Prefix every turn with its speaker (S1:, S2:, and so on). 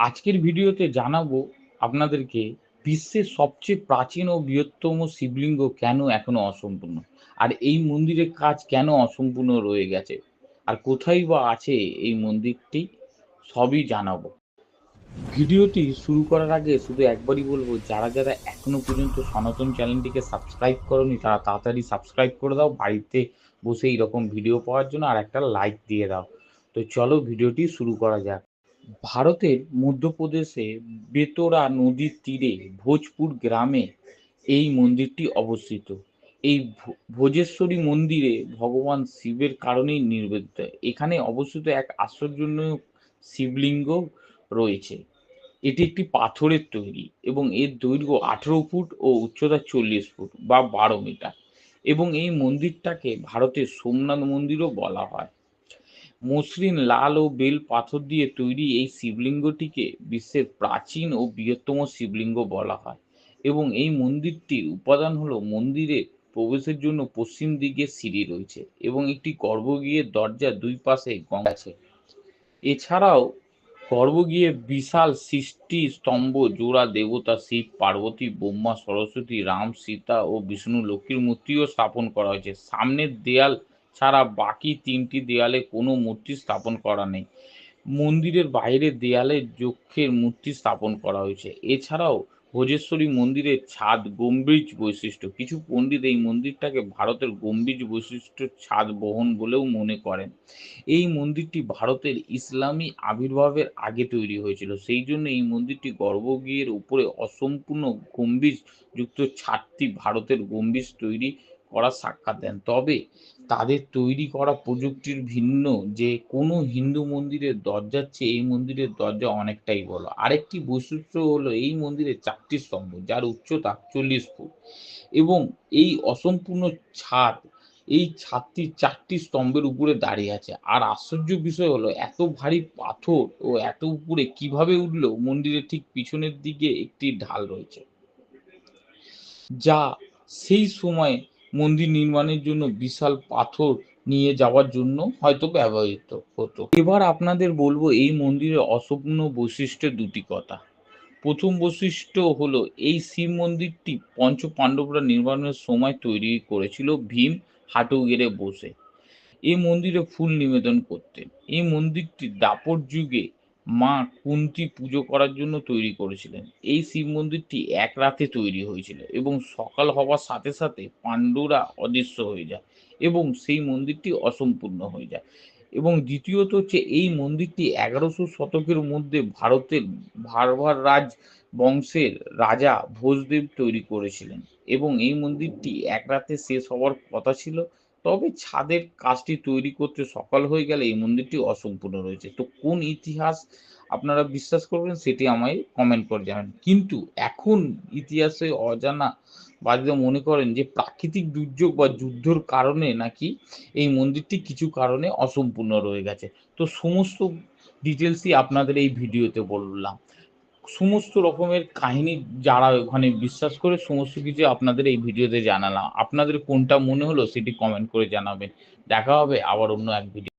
S1: আজকের ভিডিওতে জানাব আপনাদেরকে বিশ্বের সবচেয়ে প্রাচীন ও বৃহত্তম শিবলিঙ্গ কেন এখনও অসম্পূর্ণ? আর এই মন্দিরের কাজ কেন অসম্পূর্ণ রয়ে গেছে? আর কোথায় বা আছে এই মন্দিরটি? সবই জানাব। ভিডিওটি শুরু করার আগে শুধু একবারই বলব, যারা যারা এখনও পর্যন্ত সনাতন চ্যানেলটিকে সাবস্ক্রাইব করনি, তারা তাড়াতাড়ি সাবস্ক্রাইব করে দাও, বাড়িতে বসে এইরকম ভিডিও পাওয়ার জন্য, আর একটা লাইক দিয়ে দাও। তো চলো ভিডিওটি শুরু করা যাক। ভারতের মধ্যপ্রদেশে বেতরা নদীর তীরে ভোজপুর গ্রামে এই মন্দিরটি অবস্থিত। এই ভোজেশ্বরী মন্দিরে ভগবান শিবের কারণেই নির্মিত এখানে অবস্থিত এক আশ্চর্যজনক শিবলিঙ্গ রয়েছে। এটি একটি পাথরের তৈরি এবং এর দৈর্ঘ্য আঠেরো ফুট ও উচ্চতা চল্লিশ ফুট বা বারো মিটার এবং এই মন্দিরটাকে ভারতের সোমনাথ মন্দিরও বলা হয়। মসৃণ লাল ও বেল পাথর দিয়ে তৈরি এই শিবলিঙ্গটিকে বিশ্বের প্রাচীন ও বৃহত্তম শিবলিঙ্গ বলা হয় এবং এই মন্দিরটির উপাদান হলো মন্দিরে প্রবেশের জন্য পশ্চিম দিকে সিঁড়ি রয়েছে এবং একটি গর্ভগৃহের দরজা দুই পাশে গঙ্গা আছে। এছাড়াও গর্ভগৃহে বিশাল সৃষ্টি স্তম্ভ, জোড়া দেবতা, শিব, পার্বতী, ব্রহ্মা, সরস্বতী, রাম, সীতা ও বিষ্ণু লক্ষ্মীর মূর্তিও স্থাপন করা হয়েছে। সামনের দেয়াল ছাড়া বাকি তিনটি দেয়ালে কোনো মূর্তি স্থাপন করা নেই। মন্দিরের বাইরের দেয়ালে যক্ষের মূর্তি স্থাপন করা হয়েছে। এছাড়াও ভোজেশ্বরী মন্দিরের ছাদ গম্ভীর বৈশিষ্ট্য। কিছু পণ্ডিত এই মন্দিরটাকে ভারতের গম্ভীর বৈশিষ্ট্যের ছাদ বহন বলেও মনে করেন। এই মন্দিরটি ভারতের ইসলামী আবির্ভাবের আগে তৈরি হয়েছিল। সেই জন্য এই মন্দিরটি গর্ভগৃহের উপরে অসম্পূর্ণ গম্ভীর যুক্ত ছাদটি ভারতের গম্ভীর তৈরি করা সাক্ষাৎ দেন। তবে তাদের তৈরি করা প্রযুক্তির ভিন্ন যে কোনো হিন্দু মন্দিরের দরজার চেয়ে এই মন্দিরের দরজা অনেকটাই বড়। আরেকটি বৈশিষ্ট্য হলো এই মন্দিরের চারটি স্তম্ভ, যার উচ্চতা চল্লিশ ফুট এবং এই অসম্পূর্ণ ছাদ, এই ছাদটি চারটি স্তম্ভের উপরে দাঁড়িয়ে আছে। আর আশ্চর্য বিষয় হলো এত ভারী পাথর ও এত উপরে কীভাবে উঠল মন্দিরের ঠিক পিছনের দিকে একটি ঢাল রয়েছে, যা সেই সময় মন্দির নির্মাণের জন্য বিশাল পাথর নিয়ে যাওয়ার জন্য হয়তো ব্যবহৃত হতো। এবার আপনাদের বলব এই মন্দিরের অসম্পূর্ণ বৈশিষ্ট্যের দুটি কথা। প্রথম বৈশিষ্ট্য হলো, এই শিব মন্দিরটি পঞ্চ পাণ্ডবরা নির্মাণের সময় তৈরি করেছিল ভীম হাঁটু গেড়ে বসে। এই মন্দিরে ফুল নিবেদন করতেন। এই মন্দিরটি দাপর যুগে মা কুন্তি পুজো করার জন্য তৈরি করেছিলেন। এই শিব মন্দিরটি এক রাতে তৈরি হয়েছিল এবং সকাল হওয়ার সাথে সাথে পাণ্ডুরা অদৃশ্য হয়ে যায় এবং সেই মন্দিরটি অসম্পূর্ণ হয়ে যায়। এবং দ্বিতীয়ত হচ্ছে এই মন্দিরটি এগারোশো শতকের মধ্যে ভারতের ভারভার রাজ বংশের রাজা ভোজদেব তৈরি করেছিলেন এবং এই মন্দিরটি এক রাতে শেষ হওয়ার কথা ছিল। তবে ছাদের কাজটি তৈরি করতে সকাল হয়ে গেলে এই মন্দিরটি অসম্পূর্ণ রয়েছে। তো কোন ইতিহাস আপনারা বিশ্বাস করবেন সেটি আমায় কমেন্ট করে জানান। কিন্তু এখন ইতিহাসে অজানা বাদীরা মনে করেন যে প্রাকৃতিক দুর্যোগ বা যুদ্ধর কারণে নাকি এই মন্দিরটি কিছু কারণে অসম্পূর্ণ রয়ে গেছে। তো সমস্ত ডিটেলসই আপনাদের এই ভিডিওতে বললাম। সমস্ত রকমের কাহিনী যারা ওখানে বিশ্বাস করে, সমস্ত কিছু আপনাদের এই ভিডিওতে জানালাম। আপনাদের কোনটা মনে হলো সেটি কমেন্ট করে জানাবেন। দেখা হবে আবার অন্য এক ভিডিও